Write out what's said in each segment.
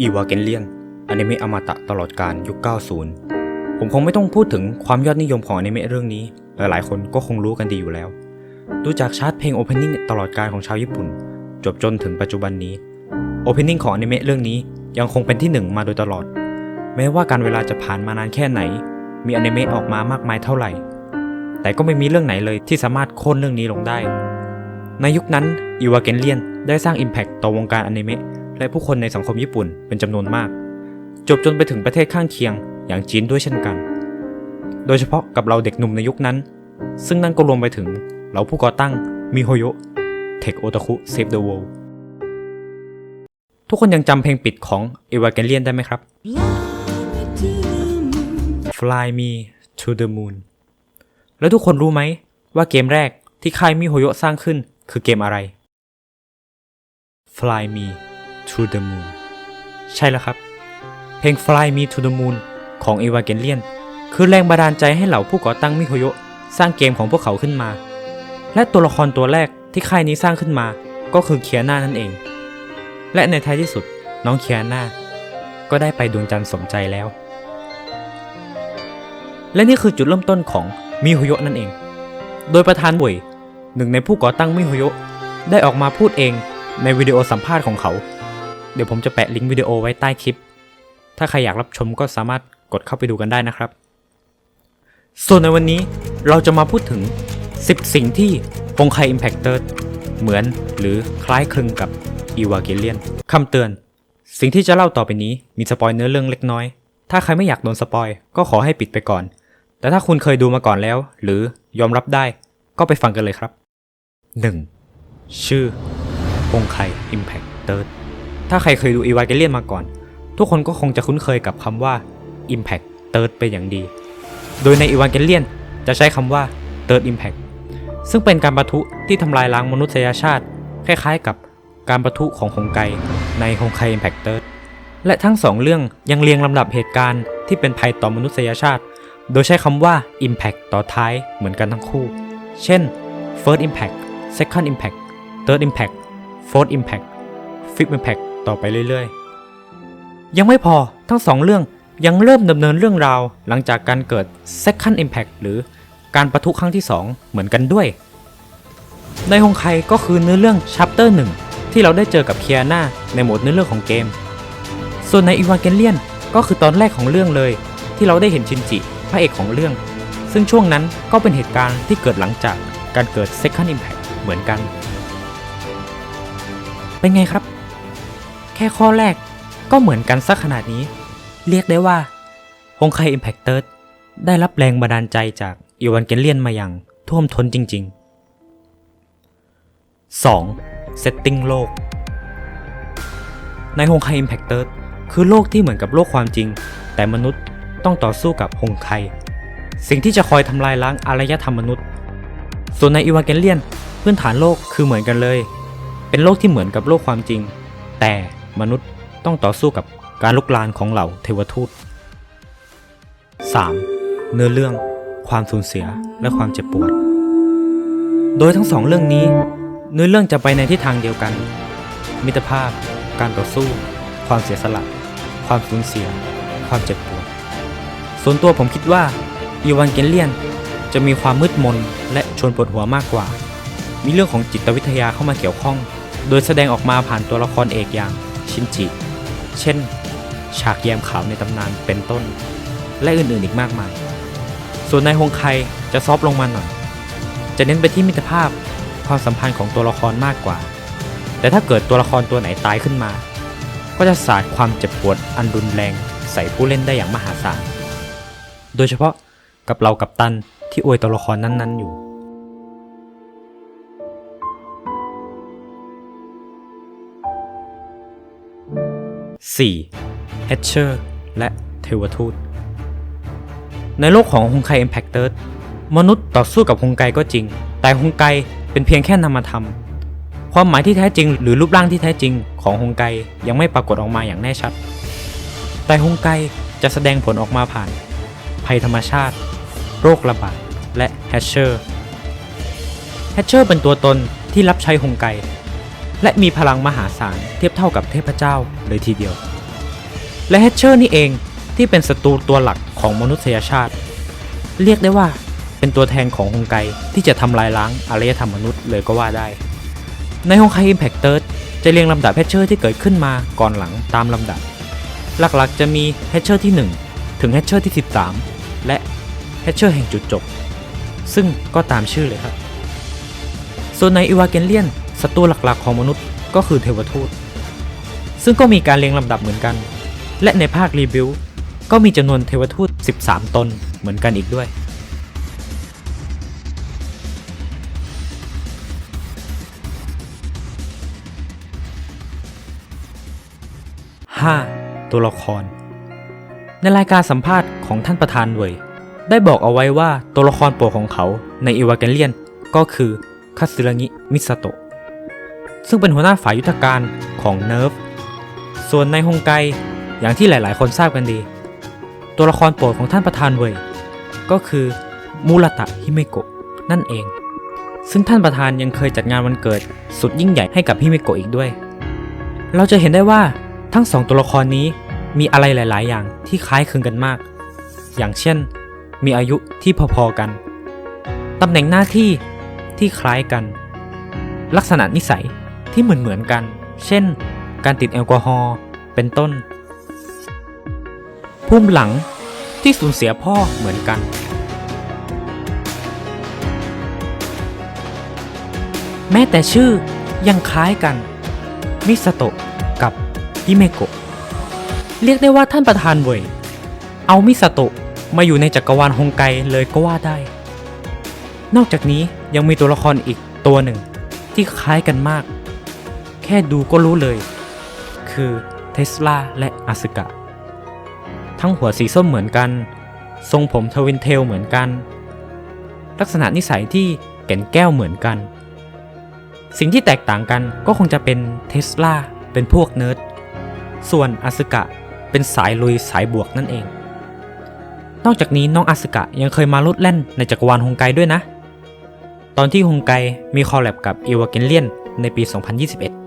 อีวาเกนเลียนอนิเมะอมตะตลอดการยุค 90 ผมคงไม่ต้องพูดถึงความยอดนิยมของอนิเมะเรื่องนี้ หลายๆ คนก็คงรู้กันดีอยู่แล้ว ดูจากชาร์ตเพลงโอเพนนิ่งตลอดการของชาวญี่ปุ่น จบจนถึงปัจจุบันนี้โอเพนนิ่งของอนิเมะเรื่องนี้ยังคงเป็นที่หนึ่งมาโดยตลอด แม้ว่าการเวลาจะผ่านมานานแค่ไหน มีอนิเมะออกมามากมายเท่าไหร่ แต่ก็ไม่มีเรื่องไหนเลยที่สามารถโค่นเรื่องนี้ลงได้ ในยุคนั้นอีวาเกนเลียนได้สร้าง Impact ต่อวงการอนิเมะ และผู้คนในสังคมญี่ปุ่นเป็นจำนวนมาก จบจนไปถึงประเทศข้างเคียงอย่างจีนด้วยเช่นกัน โดยเฉพาะกับเราเด็กหนุ่มในยุคนั้น ซึ่งนั่นก็รวมไปถึงเหล่าผู้ก่อตั้งมิโฮโยเทคโอตาคุเซฟเดอะ l ว l d ทุกคนยังจำเพลงปิดของ Evangelion ได้ไหมครับ Fly me to the moon แล้วทุกคนรู้ไหมว่าเกมแรกที่ค่ายมิโฮโยสร้างขึ้นคือเกมอะไร Fly me to the moon ใช่แล้วครับ เพลง Fly me to the moon ของ Evangelion คือแรงบันดาลใจให้เหล่าผู้ก่อตั้งมิโฮโยสร้างเกมของพวกเขาขึ้นมา และตัวละครตัวแรกที่ค่ายนี้สร้างขึ้นมาก็คือเคียนานั่นเอง และในท้ายที่สุดน้องเคียนาก็ได้ไปดวงจันทร์สมใจแล้ว และนี่คือจุดเริ่มต้นของมิโฮโยนั่นเอง โดยประธานบุยหนึ่งในผู้ก่อตั้งมิโฮโยได้ออกมาพูดเองในวิดีโอสัมภาษณ์ของเขา เดี๋ยวผมจะแปะลิงก์วิดีโอไว้ใต้คลิป ถ้าใครอยากรับชมก็สามารถกดเข้าไปดูกันได้นะครับ ส่วนในวันนี้เราจะมาพูดถึง 10 สิ่งที่ฮงไคอิมแพคเตอร์เหมือนหรือคล้ายคลึงกับอีวาเกเลียนคำเตือน สิ่งที่จะเล่าต่อไปนี้มีสปอยเนื้อเรื่องเล็กน้อย ถ้าใครไม่อยากโดนสปอยก็ขอให้ปิดไปก่อน แต่ถ้าคุณเคยดูมาก่อนแล้ว หรือยอมรับได้ก็ไปฟังกันเลยครับ 1. ชื่อฮงไคอิมแพคเตอร์ ถ้าใครเคยดูอีวาเกเลียนมาก่อน ทุกคนก็คงจะคุ้นเคยกับคำว่า Impact Third เป็นอย่างดี โดยในอีวานเกเลียนจะใช้คำว่า Third Impact ซึ่งเป็นการประทุที่ทำลายล้างมนุษยชาติ คล้ายๆกับการประทุของฮงไกในฮงไค Impact Third และทั้งสองเรื่องยังเรียงลำดับเหตุการณ์ที่เป็นภัยต่อมนุษยชาติ โดยใช้คำว่า Impact ต่อท้ายเหมือนกันทั้งคู่ เช่น First Impact Second Impact Third Impact Fourth Impact Fifth Impact ต่อไปเรื่อยๆ ยังไม่พอทั้งสองเรื่องยังเริ่มดำเนินเรื่องราวหลังจากการเกิด Second Impact หรือการประทุครั้งที่ 2 เหมือนกันด้วย ในฮงไคก็คือเนื้อเรื่อง Chapter 1 ที่เราได้เจอกับเคียนาในโหมดเนื้อเรื่องของเกม ส่วนในอีวานเกนเลียนก็คือตอนแรกของเรื่องเลย ที่เราได้เห็นชินจิพระเอกของเรื่อง ซึ่งช่วงนั้นก็เป็นเหตุการณ์ที่เกิดหลังจากการเกิด Second Impact เหมือนกัน เป็นไงครับ แค่ข้อแรกก็เหมือนกันสักขนาดนี้ เรียกได้ว่าฮงไคอิมแพคเตอร์ได้รับแรงบันดาลใจจากอีวานเกเลียนมาอย่างท่วมท้นจริง ๆ 2. เซตติ้งโลก ในฮงไคอิมแพคเตอร์คือโลกที่เหมือนกับโลกความจริง แต่มนุษย์ต้องต่อสู้กับฮงไค สิ่งที่จะคอยทำลายล้างอารยธรรมมนุษย์ ส่วนในอีวานเกเลียนพื้นฐานโลกคือเหมือนกันเลย เป็นโลกที่เหมือนกับโลกความจริง แต่ มนุษย์ต้องต่อสู้กับการลุกลานของเหล่าเทวทูต 3. เนื้อเรื่อง ความสูญเสียและความเจ็บปวด โดยทั้งสองเรื่องนี้ เนื้อเรื่องจะไปในทิศทางเดียวกัน มิตรภาพ การต่อสู้ ความเสียสละ ความสูญเสีย ความเจ็บปวด ส่วนตัวผมคิดว่าอีวานเกนเลียนจะมีความมืดมนและชวนปวดหัวมากกว่า มีเรื่องของจิตวิทยาเข้ามาเกี่ยวข้อง โดยแสดงออกมาผ่านตัวละครเอกอย่าง ชินจิ เช่น ฉากแยมขาวในตำนานเป็นต้น และอื่นๆอีกมากมาย ส่วนในฮงไคจะซอฟลงมาหน่อย จะเน้นไปที่มิตรภาพความสัมพันธ์ของตัวละครมากกว่า แต่ถ้าเกิดตัวละครตัวไหนตายขึ้นมา ก็จะสาดความเจ็บปวดอันรุนแรงใส่ผู้เล่นได้อย่างมหาศาล โดยเฉพาะกับเรากับตันที่อวยตัวละครนั้นๆอยู่ 4. เฮเชอร์และเทวทูต ในโลกของฮงไคเอ็มแพคเตอร์มนุษย์ต่อสู้กับฮงไกก็จริง แต่ฮงไกเป็นเพียงแค่นามธรรม ความหมายที่แท้จริง หรือรูปร่างที่แท้จริงของฮงไกยังไม่ปรากฏออกมาอย่างแน่ชัด แต่ฮงไกจะแสดงผลออกมาผ่าน ภัยธรรมชาติ โรคระบาด และแฮชเชอร์แฮชเชอร์เป็นตัวตนที่รับใช้ฮงไก และมีพลังมหาศาลเทียบเท่ากับเทพเจ้าเลยทีเดียว และเฮเชอร์นี่เองที่เป็นศัตรูตัวหลักของมนุษยชาติ เรียกได้ว่าเป็นตัวแทนของฮงไกที่จะทำลายล้างอารยธรรมมนุษย์เลยก็ว่าได้ ในฮงไก Impact Third จะเรียงลำดับเฮเชอร์ที่เกิดขึ้นมาก่อนหลังตามลำดับ หลักๆจะมีเฮเชอร์ที่ 1 ถึงเฮเชอร์ที่ 13 และเฮเชอร์แห่งจุดจบ ซึ่งก็ตามชื่อเลยครับ ส่วนในอีวาเกนเลียน ศัตรูหลักๆของมนุษย์ก็คือเทวทูต ซึ่งก็มีการเรียงลำดับเหมือนกัน และในภาครีบิวก็มีจำนวนเทวทูต 13 ตนเหมือนกันอีกด้วย 5. ตัวละคร ในรายการสัมภาษณ์ของท่านประธานเวยได้บอกเอาไว้ว่าตัวละครโปรดของเขาในอีวาเกนเลียนก็คือคาสึระงิมิซาโตะ ซึ่งเป็นหัวหน้าฝ่ายยุทธการของเนิร์ฟ ส่วนในฮงไกอย่างที่หลายๆ คนทราบกันดี ตัวละครโปรดของท่านประธานเวยก็คือมูรตะฮิเมโกะนั่นเอง ซึ่งท่านประธานยังเคยจัดงานวันเกิดสุดยิ่งใหญ่ให้กับฮิเมโกะอีกด้วย เราจะเห็นได้ว่าทั้งสองตัวละครนี้มีอะไรหลาย ๆ อย่างที่คล้ายคลึงกันมาก อย่างเช่น มีอายุที่พอ ๆ กัน ตำแหน่งหน้าที่ที่คล้ายกัน ลักษณะนิสัย ที่เหมือนๆกัน เช่น การติดแอลกอฮอล์เป็นต้น ภูมิหลังที่สูญเสียพ่อเหมือนกัน แม้แต่ชื่อยังคล้ายกัน มิสโตะกับฮิเมโกะ เรียกได้ว่าท่านประธานเวยเอามิสโตะมาอยู่ในจักรวาลฮงไกเลยก็ว่าได้ นอกจากนี้ยังมีตัวละครอีกตัวหนึ่งที่คล้ายกันมาก แค่ดูก็รู้เลย คือเทสลาและอาสึกะ ทั้งหัวสีส้มเหมือนกัน ทรงผมทวินเทลเหมือนกัน ลักษณะนิสัยที่แก่นแก้วเหมือนกัน สิ่งที่แตกต่างกันก็คงจะเป็นเทสลาเป็นพวกเนิร์ด ส่วนอาสึกะเป็นสายลุยสายบวกนั่นเอง นอกจากนี้น้องอาสึกะยังเคยมาลุดเล่นในจักรวาลฮงไกด้วยนะ ตอนที่ฮงไกมีคอลแลบกับอีวาเกนเลียนในปี 2021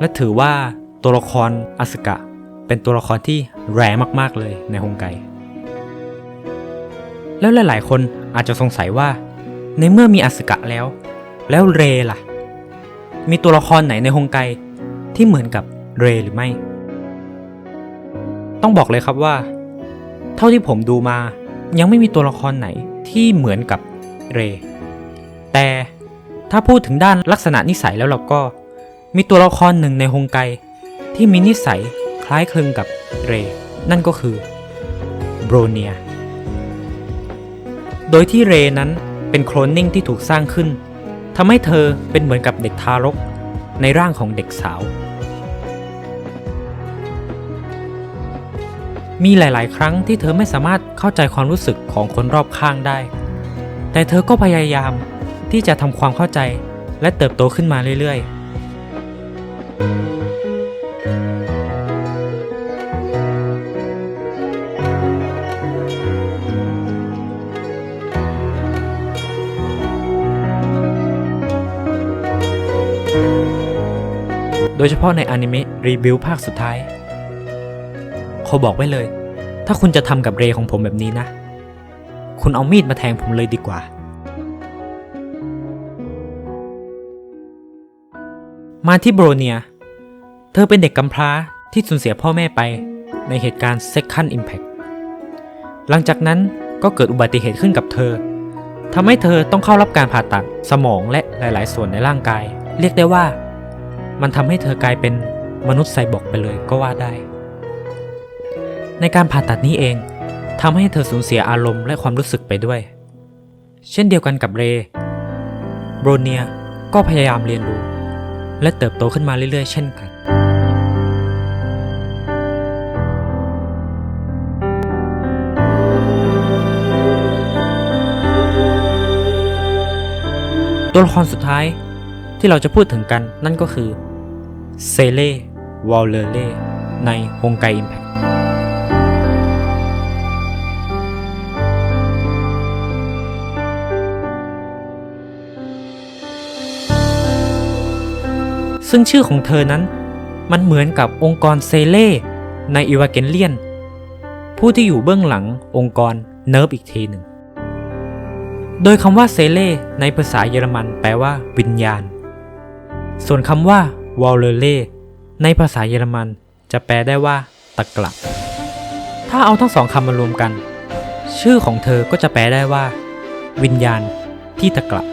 และถือว่าตัวละครอาสกะ เป็นตัวละครที่แรงมากๆเลยในฮงไก แล้วหลายๆคนอาจจะสงสัยว่า ในเมื่อมีอาสกะแล้ว แล้วเรล่ะ มีตัวละครไหนในฮงไกที่เหมือนกับเรหรือไม่ ต้องบอกเลยครับว่า เท่าที่ผมดูมายังไม่มีตัวละครไหนที่เหมือนกับเร แต่ถ้าพูดถึงด้านลักษณะนิสัยแล้วเราก็ มีตัวละครหนึ่งในฮงไกที่มีนิสัยคล้ายคลึงกับเร นั่นก็คือโบรเนีย โดยที่เรนั้นเป็นโคลนนิ่งที่ถูกสร้างขึ้นทำให้เธอเป็นเหมือนกับเด็กทารกในร่างของเด็กสาว มีหลาย ๆ ครั้งที่เธอไม่สามารถเข้าใจความรู้สึกของคนรอบข้างได้ แต่เธอก็พยายามที่จะทำความเข้าใจและเติบโตขึ้นมาเรื่อย ๆ โดยเฉพาะในอนิเมะรีบิวภาคสุดท้าย เขาบอกไว้เลย ถ้าคุณจะทำกับเรของผมแบบนี้นะ คุณเอามีดมาแทงผมเลยดีกว่า มาที่โบรเนีย เธอเป็นเด็กกำพร้าที่สูญเสียพ่อแม่ไปในเหตุการณ์ Second Impact หลังจากนั้นก็เกิดอุบัติเหตุขึ้นกับเธอทำให้เธอต้องเข้ารับการผ่าตัดสมองและหลาย ๆ ส่วนในร่างกาย เรียกได้ว่า มันทำให้เธอกลายเป็นมนุษย์ไซบอร์กไปเลยก็ว่าได้ ในการผ่าตัดนี้เองทำให้เธอสูญเสียอารมณ์และความรู้สึกไปด้วย เช่นเดียวกันกับเร โบรเนียก็พยายามเรียนรู้ และเติบโตขึ้นมาเรื่อยๆ เช่นกัน ตัวละครสุดท้ายที่เราจะพูดถึงกันนั่นก็คือเซเล่วอลเลเล่ในฮงไกอิมแพค ซึ่งชื่อของเธอนั้น มันเหมือนกับองค์กรเซเล่ในอีวาเกนเลียน ผู้ที่อยู่เบื้องหลังองค์กรเนิร์ฟอีกทีหนึ่ง โดยคำว่าเซเล่ในภาษาเยอรมันแปลว่าวิญญาณ ส่วนคำว่าวอลเลเล่ในภาษาเยอรมันจะแปลได้ว่าตะกละถ้าเอาทั้งสองคำมารวมกัน ชื่อของเธอก็จะแปลได้ว่า วิญญาณที่ตะกละ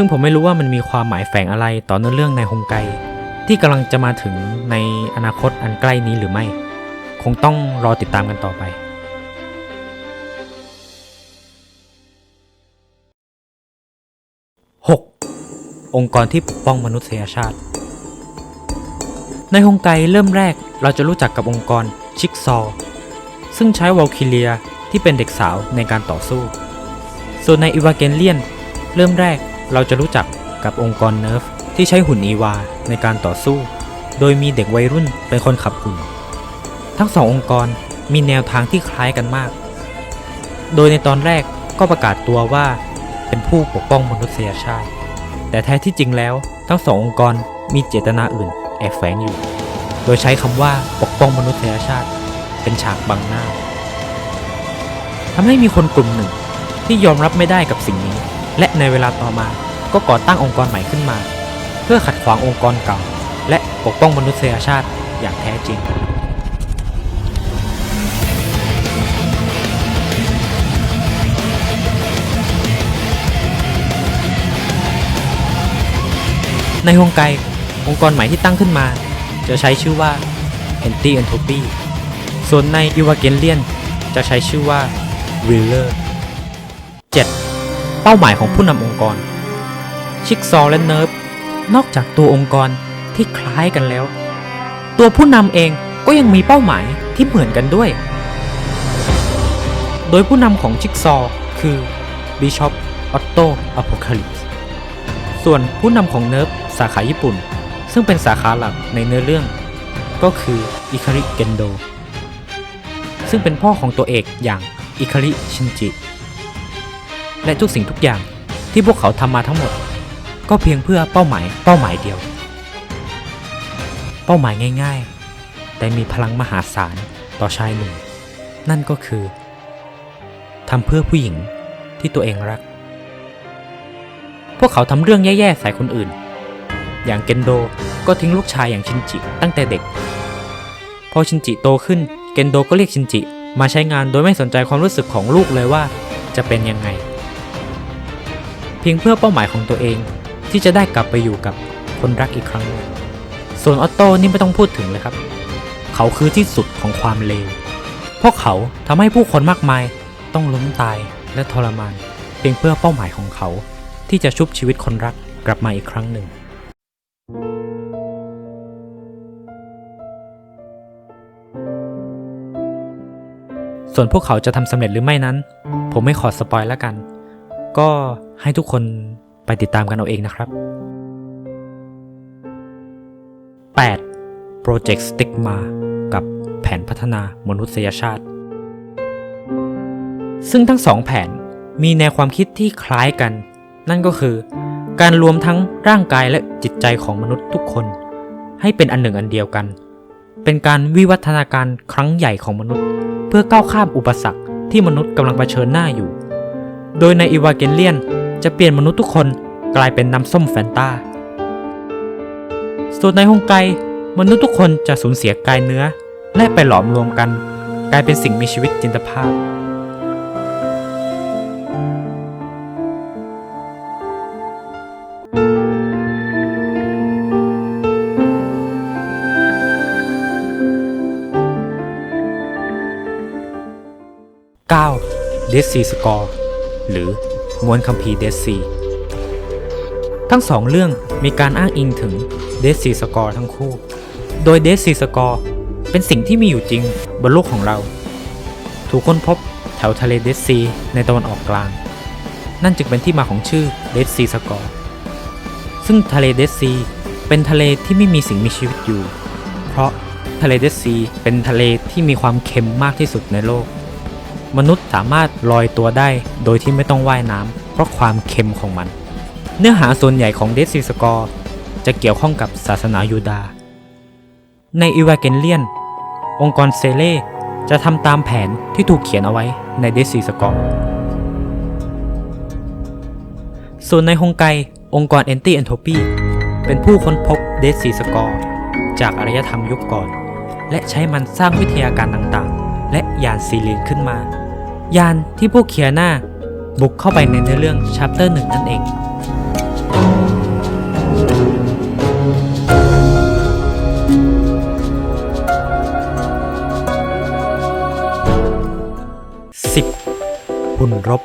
ซึ่งผมไม่รู้ว่ามันมีความหมายแฝงอะไรต่อเนื้อเรื่องในฮงไก ที่กำลังจะมาถึงในอนาคตอันใกล้นี้หรือไม่ คงต้องรอติดตามกันต่อไป 6. องค์กรที่ปกป้องมนุษยชาติ ในฮงไกเริ่มแรกเราจะรู้จักกับองค์กรชิกซอ ซึ่งใช้วอลคิเลียที่เป็นเด็กสาวในการต่อสู้ ส่วนในอีวาเกนเลียน เริ่มแรก เราจะรู้จักกับองค์กรเนิร์ฟที่ใช้หุ่นอีวาในการต่อสู้ โดยมีเด็กวัยรุ่นเป็นคนขับหุ่น ทั้งสององค์กรมีแนวทางที่คล้ายกันมาก โดยในตอนแรกก็ประกาศตัวว่าเป็นผู้ปกป้องมนุษยชาติ แต่แท้ที่จริงแล้วทั้งสององค์กรมีเจตนาอื่นแอบแฝงอยู่ โดยใช้คำว่าปกป้องมนุษยชาติ เป็นฉากบังหน้าทำให้มีคนกลุ่มหนึ่งที่ยอมรับไม่ได้กับสิ่งนี้ และในเวลาต่อมาก็ก่อตั้งองค์กรใหม่ขึ้นมา เพื่อขัดขวางองค์กรเก่า และปกป้องมนุษยชาติอย่างแท้จริงในฮงไกองค์กรใหม่ที่ตั้งขึ้นมา จะใช้ชื่อว่า Anti Entropy ส่วนใน e v a g e l i o n จะใช้ชื่อว่า Wheeler ป้าหมายของผู้นำองค์กร ชิกซอและเนิร์ฟนอกจากตัวองค์กรที่คล้ายกันแล้ว ตัวผู้นำเองก็ยังมีเป้าหมายที่เหมือนกันด้วย โดยผู้นำของชิกซอคือ Bishop Otto Apocalypse ส่วนผู้นำของเนิร์ฟสาขาญี่ปุ่น ซึ่งเป็นสาขาหลักในเนื้อเรื่อง ก็คืออิคาริเกนโดซึ่งเป็นพ่อของตัวเอกอย่างอิคาริชินจิ และทุกสิ่งทุกอย่างที่พวกเขาทำมาทั้งหมด ก็เพียงเพื่อเป้าหมายเป้าหมายเดียว เป้าหมายง่าย ๆ แต่มีพลังมหาศาลต่อชายหนุ่มนั่นก็คือทำเพื่อผู้หญิงที่ตัวเองรัก พวกเขาทำเรื่องแย่ๆใส่คนอื่น อย่างเกนโดก็ทิ้งลูกชายอย่างชินจิตั้งแต่เด็ก พอชินจิโตขึ้น เกนโดก็เรียกชินจิ มาใช้งานโดยไม่สนใจความรู้สึกของลูกเลยว่าจะเป็นยังไง พียงเพื่อเป้าหมายของตัวเอง ที่จะได้กลับไปอยู่กับคนรักอีกครั้ง ส่วนออตโต้นี่ไม่ต้องพูดถึงเลยครับ เขาคือที่สุดของความเลวพราะเขาทำให้ผู้คนมากมายต้องล้มตายและทรมาน เพียงเพื่อเป้าหมายของเขา ที่จะชุบชีวิตคนรักกลับมาอีกครั้งหนึ่ง ส่วนพวกเขาจะทำสำเร็จหรือไม่นั้น ผมไม่ขอสปอยแล้วกัน ก็ให้ทุกคนไปติดตามกันเอาเองนะครับ 8. Project Stigma กับแผนพัฒนามนุษยชาติ ซึ่งทั้งสองแผนมีแนวความคิดที่คล้ายกัน นั่นก็คือ การรวมทั้งร่างกายและจิตใจของมนุษย์ทุกคน ให้เป็นอันหนึ่งอันเดียวกัน เป็นการวิวัฒนาการครั้งใหญ่ของมนุษย์ เพื่อก้าวข้ามอุปสรรคที่มนุษย์กำลังเผชิญหน้าอยู่ โดยในอีวาเกนเลียนจะเปลี่ยนมนุษย์ทุกคนกลายเป็นน้ำส้มแฟนตาส่วนในฮงไกมนุษย์ทุกคนจะสูญเสียกายเนื้อ และไปหลอมรวมกัน กลายเป็นสิ่งมีชีวิตจินตภาพ 9. d e a d Sea Score หรือมวลคัมภีร์ Dead Sea ทั้งสองเรื่องมีการอ้างอิงถึง Dead Sea Score ทั้งคู่ โดย Dead Sea Score เป็นสิ่งที่มีอยู่จริงบนโลกของเรา ถูกค้นพบแถวทะเล Dead Sea ในตะวันออกกลาง นั่นจึงเป็นที่มาของชื่อ Dead Sea Score ซึ่งทะเล Dead Sea เป็นทะเลที่ไม่มีสิ่งมีชีวิตอยู่ เพราะทะเล Dead Sea เป็นทะเลที่มีความเค็มมากที่สุดในโลก มนุษย์สามารถลอยตัวได้โดยที่ไม่ต้องว่ายน้ำเพราะความเค็มของมัน เนื้อหาส่วนใหญ่ของ Dead Sea Score จะเกี่ยวข้องกับศาสนายูดาห์ในอีวาเกนเลียน องค์กรเซเล่จะทำตามแผนที่ถูกเขียนเอาไว้ในเดซีสกอร์ส่วนในฮงไกองค์กรแอนตี้ n อนโทปีเป็นผู้ค้นพบเดซีสกอร์จากอารยธรรมยุคก่อน และใช้มันสร้างวิทยาการต่างๆ และยานซีลีนขึ้นมา ยานที่พวกเคียนาบุกเข้าไปในเนื้อเรื่องชัปเตอร์หนึ่งนั่นเอง 10. หุ่นรบ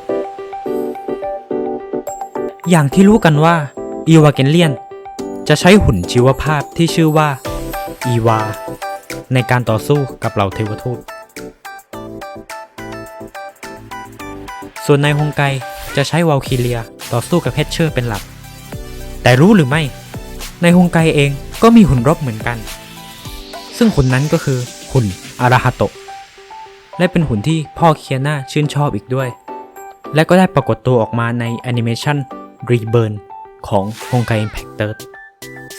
อย่างที่รู้กันว่าอีวาเกนเลียน จะใช้หุ่นชีวภาพที่ชื่อว่าอีวา ในการต่อสู้กับเหล่าเทวทูต ส่วนในฮงไกจะใช้วาลคิเลียต่อสู้กับเพชเชอร์เป็นหลัก แต่รู้หรือไม่ในฮงไกเองก็มีหุ่นรบเหมือนกัน ซึ่งหุ่นนั้นก็คือหุ่นอาราฮาโตะ และเป็นหุ่นที่พ่อเคียนาชื่นชอบอีกด้วย และก็ได้ปรากฏตัวออกมาในแอนิเมชัน Reburn ของ Honkai Impact Third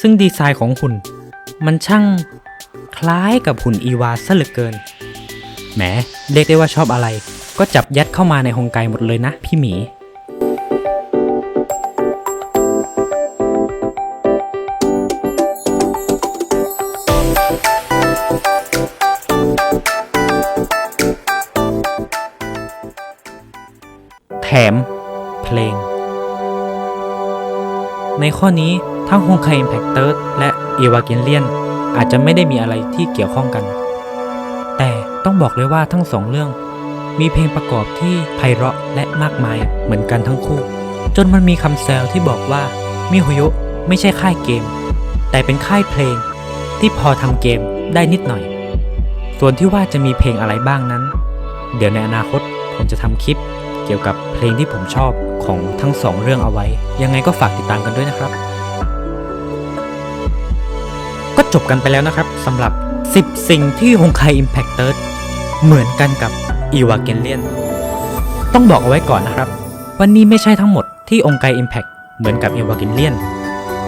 ซึ่งดีไซน์ของหุ่น มันช่างคล้ายกับหุ่นอีวาซะเหลือเกิน แหมเรียกได้ว่าชอบอะไร ก็จับยัดเข้ามาในฮงไกหมดเลยนะพี่หมี แถม เพลง ในข้อนี้ทั้ง Honkai Impact Third และ Evangelion อาจจะไม่ได้มีอะไรที่เกี่ยวข้องกัน แต่ต้องบอกเลยว่าทั้งสองเรื่อง มีเพลงประกอบที่ไพเราะและมากมายเหมือนกันทั้งคู่ จนมันมีคำแซวที่บอกว่ามิโฮโยะไม่ใช่ค่ายเกม แต่เป็นค่ายเพลงที่พอทำเกมได้นิดหน่อย ส่วนที่ว่าจะมีเพลงอะไรบ้างนั้น เดี๋ยวในอนาคตผมจะทำคลิปเกี่ยวกับเพลงที่ผมชอบของทั้งสองเรื่องเอาไว้ ยังไงก็ฝากติดตามกันด้วยนะครับ ก็จบกันไปแล้วนะครับสำหรับ 10 สิ่งที่ Honkai Impact Third เหมือนกันกับ Evangelion ต้องบอกเอาไว้ก่อนนะครับว่านี่ไม่ใช่ทั้งหมดที่องค์ไก Impact เหมือนกับ Evangelion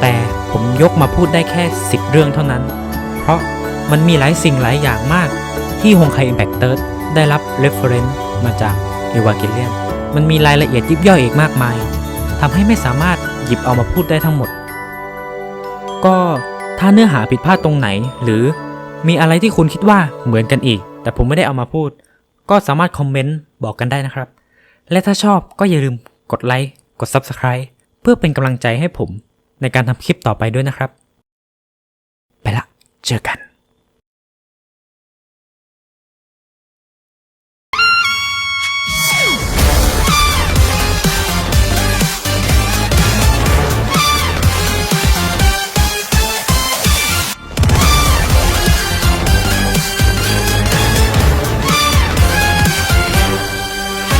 แต่ผมยกมาพูดได้แค่ 10 เรื่องเท่านั้น เพราะมันมีหลายสิ่งหลายอย่างมากที่ Honkai Impact Third ได้รับ reference มาจาก Evangelion มันมีรายละเอียดยิบย่อยอีกมากมายทำให้ไม่สามารถหยิบเอามาพูดได้ทั้งหมด ก็ถ้าเนื้อหาผิดพลาดตรงไหนหรือมีอะไรที่คุณคิดว่าเหมือนกันอีก แต่ผมไม่ได้เอามาพูด ก็สามารถคอมเมนต์บอกกันได้นะครับ และถ้าชอบก็อย่าลืมกดไลค์ กด Subscribe เพื่อเป็นกำลังใจให้ผมในการทำคลิปต่อไปด้วยนะครับ ไปละ เจอกัน